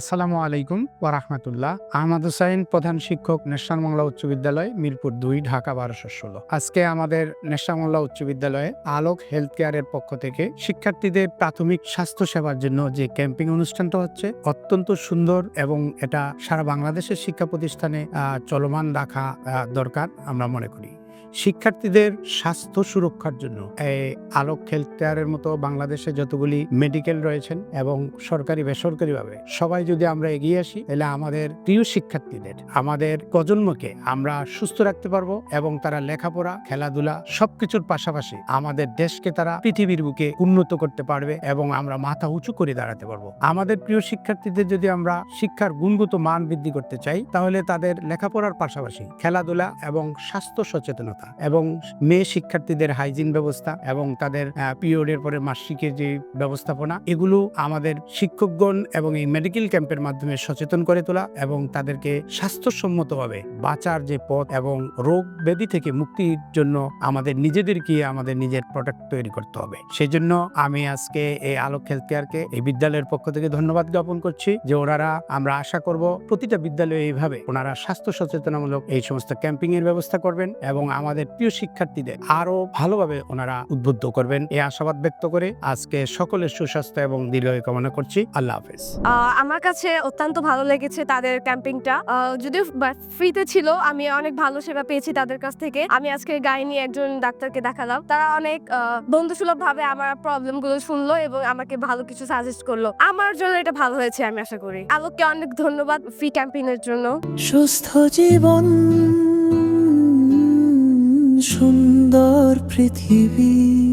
আসসালামু আলাইকুম ওয়ারাহমাতুল্লাহ আহমদ হুসাইন, প্রধান শিক্ষক ন্যাশনাল বাংলা উচ্চ বিদ্যালয়, মিরপুর দুই, ঢাকা বারোশো ষোলো। আজকে আমাদের ন্যাশনাল বাংলা উচ্চ বিদ্যালয়ে আলোক হেলথ কেয়ারের পক্ষ থেকে শিক্ষার্থীদের প্রাথমিক স্বাস্থ্য সেবার জন্য যে ক্যাম্পিং অনুষ্ঠানটা হচ্ছে, অত্যন্ত সুন্দর এবং এটা সারা বাংলাদেশের শিক্ষা প্রতিষ্ঠানে চলমান রাখা দরকার আমরা মনে করি। শিক্ষার্থীদের স্বাস্থ্য সুরক্ষার জন্য। এই আলোক হেলথ কেয়ারের মতো বাংলাদেশে যতগুলি মেডিকেল রয়েছেন এবং সরকারি, বেসরকারিভাবে সবাই যদি আমরা এগিয়ে আসি, তাহলে আমাদের প্রিয় শিক্ষার্থীদের, আমাদের প্রজন্মকে আমরা সুস্থ রাখতে পারব এবং তারা লেখাপড়া, খেলাধুলা সবকিছুর পাশাপাশি আমাদের দেশকে তারা পৃথিবীর বুকে উন্নত করতে পারবে এবং আমরা মাথা উঁচু করে দাঁড়াতে পারব। আমাদের প্রিয় শিক্ষার্থীদের যদি আমরা শিক্ষার গুণগত মান বৃদ্ধি করতে চাই, তাহলে তাদের লেখাপড়ার পাশাপাশি খেলাধুলা এবং স্বাস্থ্য সচেতনতা এবং মেয়ে শিক্ষার্থীদের হাইজিন ব্যবস্থা এবং তাদের পিরিয়ডের পরে মাসিকের যে ব্যবস্থাপনা, এগুলো আমাদের শিক্ষকগণ এবং এই মেডিকেল ক্যাম্পের মাধ্যমে সচেতন করে তোলা এবং তাদেরকে স্বাস্থ্যসম্মতভাবে বাঁচার যে পথ এবং রোগ ব্যাধি থেকে মুক্তির জন্য আমাদের নিজেদেরকে আমাদের নিজের প্রোডাক্ট তৈরি করতে হবে। সেই জন্য আমি আজকে এই আলোক হেলথ কেয়ারকে এই বিদ্যালয়ের পক্ষ থেকে ধন্যবাদ জ্ঞাপন করছি যে ওনারা আমরা আশা করব প্রতিটা বিদ্যালয়ে এইভাবে ওনারা স্বাস্থ্য সচেতনামূলক এই সমস্ত ক্যাম্পিং এর ব্যবস্থা করবেন এবং আমাদের প্রিয় শিক্ষার্থীদের আরও ভালোভাবে ওনারা উদ্বুদ্ধ করবেন। এই আশাবাদ ব্যক্ত করে আজকে সকলের সুস্বাস্থ্য এবং দীর্ঘায়ু কামনা করছি। আল্লাহ হাফেজ। আমার কাছে অত্যন্ত ভালো লেগেছে তাদের ক্যাম্পিংটা। যদিও ফ্রিতে ছিল আমি অনেক ভালো সেবা পেয়েছি তাদের কাছ থেকে। আমি আজকে গাড়ি নিয়ে একজন ডাক্তারকে দেখালাম। তারা অনেক বন্ধুসুলভ ভাবে আমার প্রবলেমগুলো শুনলো এবং আমাকে ভালো কিছু সাজেস্ট করল। আমার জন্য এটা ভালো হয়েছে আমি আশা করি। আলোককে অনেক ধন্যবাদ ফ্রি ক্যাম্পিং এর জন্য। সুস্থ জীবন। সুন্দর পৃথিবী।